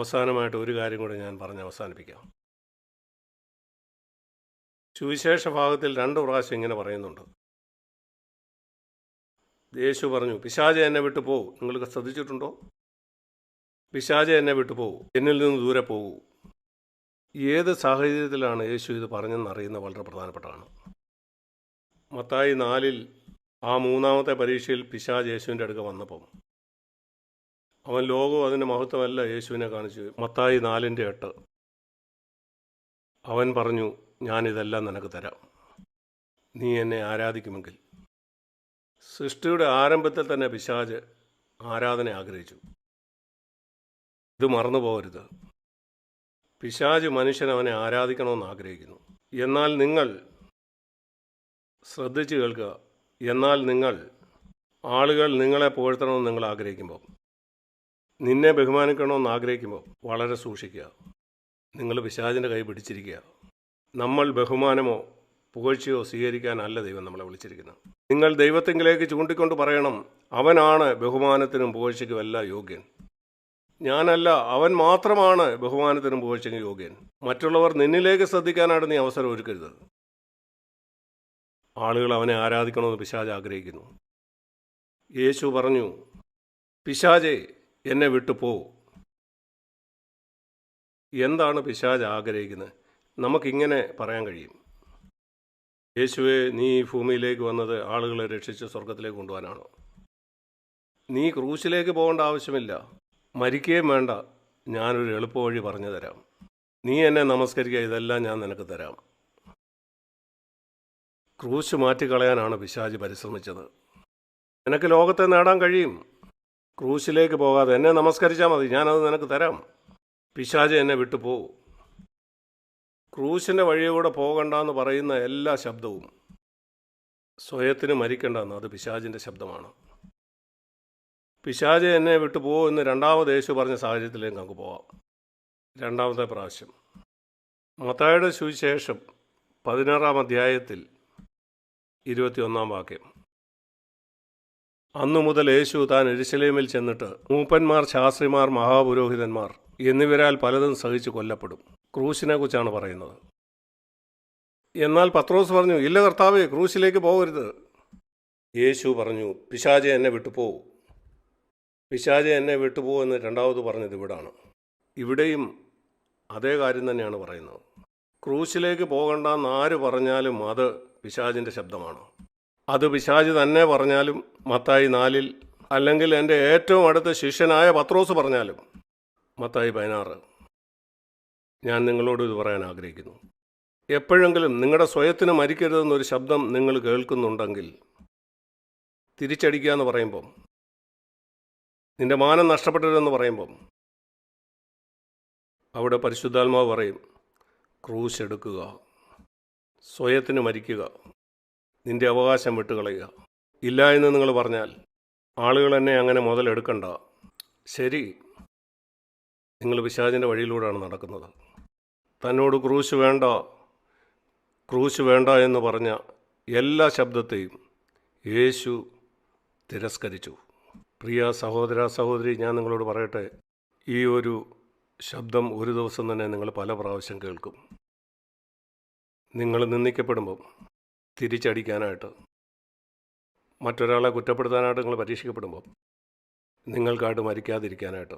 അവസാനമായിട്ട് ഒരു കാര്യം കൂടെ ഞാൻ പറഞ്ഞ് അവസാനിപ്പിക്കാം. സുവിശേഷ ഭാഗത്തിൽ രണ്ട് പ്രാവശ്യം ഇങ്ങനെ പറയുന്നുണ്ട്. യേശു പറഞ്ഞു പിശാജ എന്നെ വിട്ടു പോകൂ. നിങ്ങൾക്ക് ശ്രദ്ധിച്ചിട്ടുണ്ടോ? പിശാജ എന്നെ വിട്ടു പോകൂ. എന്നിൽ നിന്ന് ദൂരെ പോകൂ. ഏത് സാഹചര്യത്തിലാണ് യേശു ഇത് പറഞ്ഞെന്ന് അറിയുന്ന വളരെ പ്രധാനപ്പെട്ടതാണ്. മത്തായി നാലിൽ ആ മൂന്നാമത്തെ പരീക്ഷയിൽ പിശാജ് യേശുവിന്റെ അടുക്ക വന്നപ്പം അവൻ ലോകവും അതിന്റെ മഹത്വമല്ല യേശുവിനെ കാണിച്ചു. മത്തായി നാലിന്റെ എട്ട്. അവൻ പറഞ്ഞു ഞാനിതെല്ലാം നിനക്ക് തരാം. നീ എന്നെ ആരാധിക്കുമെങ്കിൽ. സൃഷ്ടിയുടെ ആരംഭത്തിൽ തന്നെ പിശാജ് ആരാധന ആഗ്രഹിച്ചു. ഇത് മറന്നു പോകരുത് പിശാജ് മനുഷ്യൻ അവനെ ആരാധിക്കണമെന്ന് ആഗ്രഹിക്കുന്നു. എന്നാൽ നിങ്ങൾ ശ്രദ്ധിച്ചു കേൾക്കുക. എന്നാൽ നിങ്ങൾ ആളുകൾ നിങ്ങളെ പുകഴ്ത്തണമെന്ന് നിങ്ങൾ ആഗ്രഹിക്കുമ്പോൾ നിന്നെ ബഹുമാനിക്കണമെന്ന് ആഗ്രഹിക്കുമ്പോൾ വളരെ സൂക്ഷിക്കുക. നിങ്ങൾ പിശാചിന്റെ കൈ പിടിച്ചിരിക്കുക. നമ്മൾ ബഹുമാനമോ പുകഴ്ചയോ സ്വീകരിക്കാനല്ല ദൈവം നമ്മളെ വിളിച്ചിരിക്കുന്നത്. നിങ്ങൾ ദൈവത്തെങ്കിലേക്ക് ചൂണ്ടിക്കൊണ്ട് പറയണം അവനാണ് ബഹുമാനത്തിനും പുകഴ്ചയ്ക്കും എല്ലാം യോഗ്യൻ. ഞാനല്ല അവൻ മാത്രമാണ് ബഹുമാനത്തിനും പുകഴ്ചയ്ക്കും യോഗ്യൻ. മറ്റുള്ളവർ നിന്നിലേക്ക് ശ്രദ്ധിക്കാനാണ് നീ അവസരം ഒരുക്കരുത്. ആളുകൾ അവനെ ആരാധിക്കണമെന്ന് പിശാജ് ആഗ്രഹിക്കുന്നു. യേശു പറഞ്ഞു പിശാജെ എന്നെ വിട്ടു പോ. എന്താണ് പിശാജ് ആഗ്രഹിക്കുന്നത്? നമുക്കിങ്ങനെ പറയാൻ കഴിയും. യേശുവെ നീ ഈ ഭൂമിയിലേക്ക് വന്നത് ആളുകളെ രക്ഷിച്ച് സ്വർഗത്തിലേക്ക് കൊണ്ടുപോകാനാണോ? നീ ക്രൂശിലേക്ക് പോകേണ്ട ആവശ്യമില്ല. മരിക്കുകയും വേണ്ട. ഞാനൊരു എളുപ്പവഴി പറഞ്ഞു തരാം. നീ എന്നെ നമസ്കരിക്കുക. ഇതെല്ലാം ഞാൻ നിനക്ക് തരാം. ക്രൂശ് മാറ്റിക്കളയാനാണ് പിശാജ് പരിശ്രമിച്ചത്. നിനക്ക് ലോകത്തെ നേടാൻ കഴിയും. ക്രൂശിലേക്ക് പോകാതെ എന്നെ നമസ്കരിച്ചാൽ മതി. ഞാനത് നിനക്ക് തരാം. പിശാജ് എന്നെ വിട്ടു പോ ക്രൂശിന്റെ പോകണ്ട എന്ന് പറയുന്ന എല്ലാ ശബ്ദവും സ്വയത്തിന് മരിക്കേണ്ടെന്ന് അത് പിശാജിന്റെ ശബ്ദമാണ്. പിശാജ് എന്നെ വിട്ടു പോകും എന്ന് രണ്ടാമത് യേശു പറഞ്ഞ സാഹചര്യത്തിലേക്ക് നമുക്ക് പോവാം. രണ്ടാമത്തെ പ്രാവശ്യം. മത്തായുടെ സുവിശേഷം പതിനാറാം അധ്യായത്തിൽ ഇരുപത്തിയൊന്നാം വാക്യം. അന്നു മുതൽ യേശു താൻ എരുശലേമിൽ ചെന്നിട്ട് മൂപ്പന്മാർ ശാസ്ത്രിമാർ മഹാപുരോഹിതന്മാർ എന്നിവരാൽ പലതും സഹിച്ചു കൊല്ലപ്പെടും. ക്രൂശിനെ കുറിച്ചാണ് പറയുന്നത്. എന്നാൽ പത്രോസ് പറഞ്ഞു ഇല്ല കർത്താവേ ക്രൂശിലേക്ക് പോകരുത്. യേശു പറഞ്ഞു പിശാജെ എന്നെ വിട്ടുപോകൂ പിശാജെ എന്നെ വിട്ടുപോകൂ എന്ന് രണ്ടാമത് പറഞ്ഞത് ഇവിടാണ്. ഇവിടെയും അതേ കാര്യം തന്നെയാണ് പറയുന്നത്. ക്രൂശിലേക്ക് പോകണ്ടെന്ന് ആര് പറഞ്ഞാലും അത് പിശാജിന്റെ ശബ്ദമാണ്. അത് പിശാജ് തന്നെ പറഞ്ഞാലും മത്തായി നാലിൽ അല്ലെങ്കിൽ എന്റെ ഏറ്റവും അടുത്ത ശിഷ്യനായ പത്രോസ് പറഞ്ഞാലും മത്തായി പതിനാറ്. ഞാൻ നിങ്ങളോട് ഇത് പറയാൻ ആഗ്രഹിക്കുന്നു. എപ്പോഴെങ്കിലും നിങ്ങളുടെ സ്വയത്തിന് മരിക്കരുതെന്നൊരു ശബ്ദം നിങ്ങൾ കേൾക്കുന്നുണ്ടെങ്കിൽ തിരിച്ചടിക്കുക എന്ന് പറയുമ്പം നിന്റെ മാനം നഷ്ടപ്പെടരുതെന്ന് പറയുമ്പം അവിടെ പരിശുദ്ധാത്മാവ് പറയും ക്രൂശ് എടുക്കുക സ്വയത്തിന് മരിക്കുക. നിന്റെ അവകാശം വിട്ടുകളയുക. ഇല്ല എന്ന് നിങ്ങൾ പറഞ്ഞാൽ ആളുകൾ എന്നെ അങ്ങനെ മുതലെടുക്കണ്ട ശരി. നിങ്ങൾ പിശാചിന്റെ വഴിയിലൂടെയാണ് നടക്കുന്നത്. തന്നോട് ക്രൂശ് വേണ്ട. ക്രൂശ് വേണ്ട എന്ന് പറഞ്ഞ എല്ലാ ശബ്ദത്തെയും യേശു തിരസ്കരിച്ചു. പ്രിയ സഹോദര സഹോദരി ഞാൻ നിങ്ങളോട് പറയട്ടെ ഈ ഒരു ശബ്ദം ഒരു ദിവസം തന്നെ നിങ്ങൾ പല പ്രാവശ്യം കേൾക്കും. നിങ്ങൾ നിന്ദിക്കപ്പെടുമ്പം തിരിച്ചടിക്കാനായിട്ട് മറ്റൊരാളെ കുറ്റപ്പെടുത്താനായിട്ട് നിങ്ങൾ പരീക്ഷിക്കപ്പെടുമ്പോൾ നിങ്ങൾക്കായിട്ട് മരിക്കാതിരിക്കാനായിട്ട്.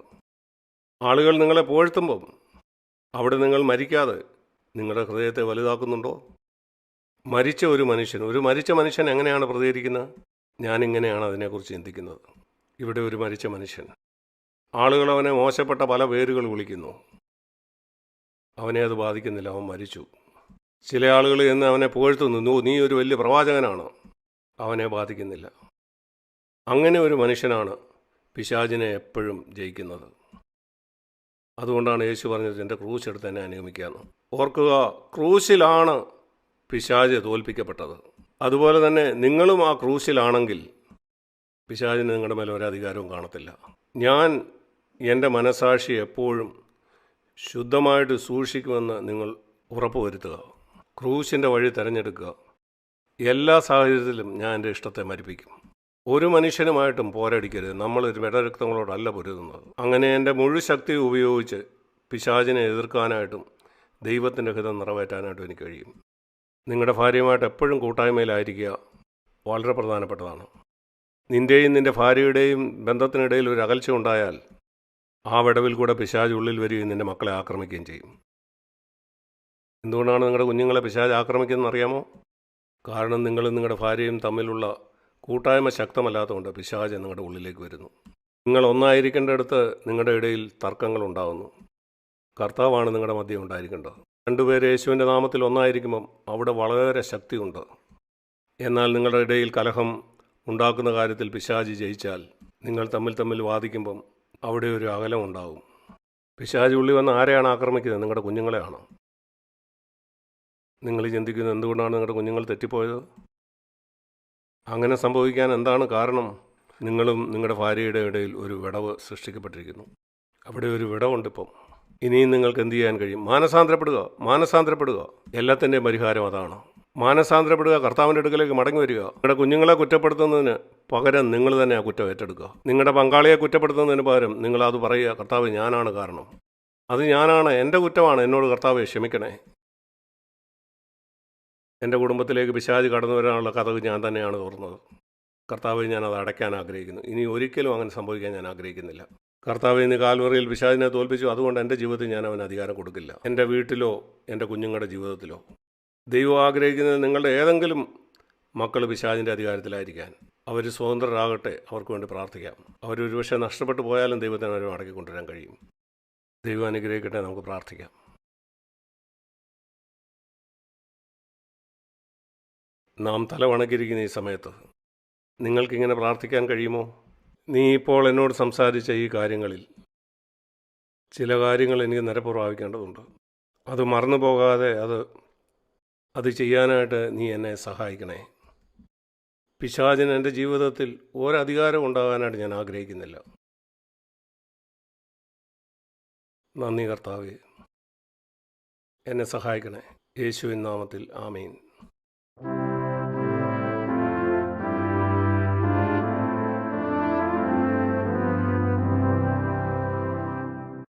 ആളുകൾ നിങ്ങളെ പുകഴ്ത്തുമ്പം അവിടെ നിങ്ങൾ മരിക്കാതെ നിങ്ങളുടെ ഹൃദയത്തെ വലുതാക്കുന്നുണ്ടോ? മരിച്ച ഒരു മനുഷ്യൻ ഒരു മരിച്ച മനുഷ്യൻ എങ്ങനെയാണ് പ്രതികരിക്കുന്നത്? ഞാനിങ്ങനെയാണ് അതിനെക്കുറിച്ച് ചിന്തിക്കുന്നത്. ഇവിടെ ഒരു മരിച്ച മനുഷ്യൻ. ആളുകൾ അവനെ മോശപ്പെട്ട പല പേരുകൾ വിളിക്കുന്നു. അവനെ അത് ബാധിക്കുന്നില്ല അവൻ മരിച്ചു. ചില ആളുകൾ എന്ന് അവനെ പുകഴ്ത്തുന്നു "നോ, നീ ഒരു വലിയ പ്രവാചകനാണ്? അവനെ ബാധിക്കുന്നില്ല. അങ്ങനെ ഒരു മനുഷ്യനാണ് പിശാചിനെ എപ്പോഴും ജയിക്കുന്നത്. അതുകൊണ്ടാണ് യേശു പറഞ്ഞത് എന്റെ ക്രൂശ് എടുത്ത് എന്നെ അനുഗമിക്കാമെന്ന് ഓർക്കുക ക്രൂശിലാണ് പിശാജ് തോൽപ്പിക്കപ്പെട്ടത്. അതുപോലെ തന്നെ നിങ്ങളും ആ ക്രൂശിലാണെങ്കിൽ പിശാചിന് നിങ്ങളുടെ മേലെ ഒരധികാരവും കാണത്തില്ല. ഞാൻ എന്റെ മനസാക്ഷി എപ്പോഴും ശുദ്ധമായിട്ട് സൂക്ഷിക്കുമെന്ന് നിങ്ങൾ ഉറപ്പുവരുത്തുക. ക്രൂശിന്റെ വഴി തിരഞ്ഞെടുക്കുക. എല്ലാ സാഹചര്യത്തിലും ഞാൻ എന്റെ ഇഷ്ടത്തെ മരിപ്പിക്കും. ഒരു മനുഷ്യനുമായിട്ടും പോരടിക്കരുത്. നമ്മൾ വിടരക്തങ്ങളോടല്ല പൊരുതുന്നത്. അങ്ങനെ എന്റെ മുഴു ശക്തി ഉപയോഗിച്ച് പിശാചിനെ എതിർക്കാനായിട്ടും ദൈവത്തിന്റെ ഹിതം നിറവേറ്റാനായിട്ടും എനിക്ക് കഴിയും. നിങ്ങളുടെ ഭാര്യയുമായിട്ട് എപ്പോഴും കൂട്ടായ്മയിലായിരിക്കുക വളരെ പ്രധാനപ്പെട്ടതാണ്. നിന്റെയും നിന്റെ ഭാര്യയുടെയും ബന്ധത്തിനിടയിൽ ഒരു അകൽച്ച ഉണ്ടായാൽ ആ വിടവിൽ കൂടെ പിശാജ് ഉള്ളിൽ വരികയും നിന്റെ മക്കളെ ആക്രമിക്കുകയും ചെയ്യും. എന്തുകൊണ്ടാണ് നിങ്ങളുടെ കുഞ്ഞുങ്ങളെ പിശാജ് ആക്രമിക്കുന്നതെന്ന് അറിയാമോ കാരണം നിങ്ങളും നിങ്ങളുടെ ഭാര്യയും തമ്മിലുള്ള കൂട്ടായ്മ ശക്തമല്ലാത്തതുകൊണ്ട് പിശാജ് നിങ്ങളുടെ ഉള്ളിലേക്ക് വരുന്നു. നിങ്ങൾ ഒന്നായിരിക്കേണ്ടടുത്ത് നിങ്ങളുടെ ഇടയിൽ തർക്കങ്ങൾ ഉണ്ടാകുന്നു കർത്താവാണ് നിങ്ങളുടെ മധ്യം ഉണ്ടായിരിക്കേണ്ടത്. രണ്ടുപേര് യേശുവിന്റെ നാമത്തിൽ ഒന്നായിരിക്കുമ്പം അവിടെ വളരെ ശക്തിയുണ്ട്. എന്നാൽ നിങ്ങളുടെ ഇടയിൽ കലഹം ഉണ്ടാക്കുന്ന കാര്യത്തിൽ പിശാജ് ജയിച്ചാൽ നിങ്ങൾ തമ്മിൽ തമ്മിൽ വാദിക്കുമ്പം അവിടെ ഒരു അകലം ഉണ്ടാകും പിശാജ് ഉള്ളി വന്ന് ആരെയാണ് ആക്രമിക്കുന്നത്? നിങ്ങളുടെ കുഞ്ഞുങ്ങളെയാണ്? നിങ്ങൾ ചിന്തിക്കുന്നത് എന്തുകൊണ്ടാണ് നിങ്ങളുടെ കുഞ്ഞുങ്ങൾ തെറ്റിപ്പോയത്? അങ്ങനെ സംഭവിക്കാൻ എന്താണ് കാരണം? നിങ്ങളും നിങ്ങളുടെ ഭാര്യയുടെ ഇടയിൽ ഒരു വിടവ് സൃഷ്ടിക്കപ്പെട്ടിരിക്കുന്നു. അവിടെ ഒരു വിടവുണ്ടിപ്പം ഇനിയും നിങ്ങൾക്ക് എന്ത് ചെയ്യാൻ കഴിയും? മാനസാന്തരപ്പെടുക മാനസാന്തരപ്പെടുക. എല്ലാത്തിന്റെയും പരിഹാരം അതാണ്. മാനസാന്തരപ്പെടുക കർത്താവിന്റെ അടുക്കലേക്ക് മടങ്ങി വരിക. നിങ്ങളുടെ കുഞ്ഞുങ്ങളെ കുറ്റപ്പെടുത്തുന്നതിന് പകരം നിങ്ങൾ തന്നെ ആ കുറ്റം ഏറ്റെടുക്കുക. നിങ്ങളുടെ പങ്കാളിയെ കുറ്റപ്പെടുത്തുന്നതിന് പകരം നിങ്ങളത് പറയുക കർത്താവ് ഞാനാണ് കാരണം. അത് ഞാനാണ് എന്റെ കുറ്റമാണ്. എന്നോട് കർത്താവ് ക്ഷമിക്കണേ. എന്റെ കുടുംബത്തിലേക്ക് പിശാജ് കടന്നു വരാനുള്ള കഥക് ഞാൻ തന്നെയാണ് തുറന്നത്. കർത്താവ് ഞാൻ അത് അടയ്ക്കാൻ ആഗ്രഹിക്കുന്നു. ഇനി ഒരിക്കലും അങ്ങനെ സംഭവിക്കാൻ ഞാൻ ആഗ്രഹിക്കുന്നില്ല. കർത്താവ് ഇന്ന് കാൽവറിയിൽ പിശാജിനെ തോൽപ്പിച്ചു. അതുകൊണ്ട് എന്റെ ജീവിതത്തിൽ ഞാൻ അവന് അധികാരം കൊടുക്കില്ല. എന്റെ വീട്ടിലോ എന്റെ കുഞ്ഞുങ്ങളുടെ ജീവിതത്തിലോ. ദൈവം ആഗ്രഹിക്കുന്നത് നിങ്ങളുടെ ഏതെങ്കിലും മക്കൾ പിശാജിന്റെ അധികാരത്തിലായിരിക്കാൻ. അവർ സ്വതന്ത്രരാകട്ടെ അവർക്ക് വേണ്ടി പ്രാർത്ഥിക്കാം. അവരൊരുപക്ഷെ നഷ്ടപ്പെട്ടു പോയാലും ദൈവത്തിന് അവരെ മടക്കി കൊണ്ടുവരാൻ കഴിയും. ദൈവം അനുഗ്രഹിക്കട്ടെ നമുക്ക് പ്രാർത്ഥിക്കാം. നാം തലവണക്കിരിക്കുന്ന ഈ സമയത്ത് നിങ്ങൾക്കിങ്ങനെ പ്രാർത്ഥിക്കാൻ കഴിയുമോ? നീ ഇപ്പോൾ എന്നോട് സംസാരിച്ച ഈ കാര്യങ്ങളിൽ ചില കാര്യങ്ങൾ എനിക്ക് നിരപ്പുറവാക്കേണ്ടതുണ്ട് അത് മറന്നു പോകാതെ അത് അത് ചെയ്യാനായിട്ട് നീ എന്നെ സഹായിക്കണേ. പിശാചിന് എന്റെ ജീവിതത്തിൽ ഒരധികാരം ഉണ്ടാകാനായിട്ട് ഞാൻ ആഗ്രഹിക്കുന്നില്ല. നന്ദി കർത്താവേ. എന്നെ സഹായിക്കണേ. യേശുവിൻ നാമത്തിൽ ആമീൻ.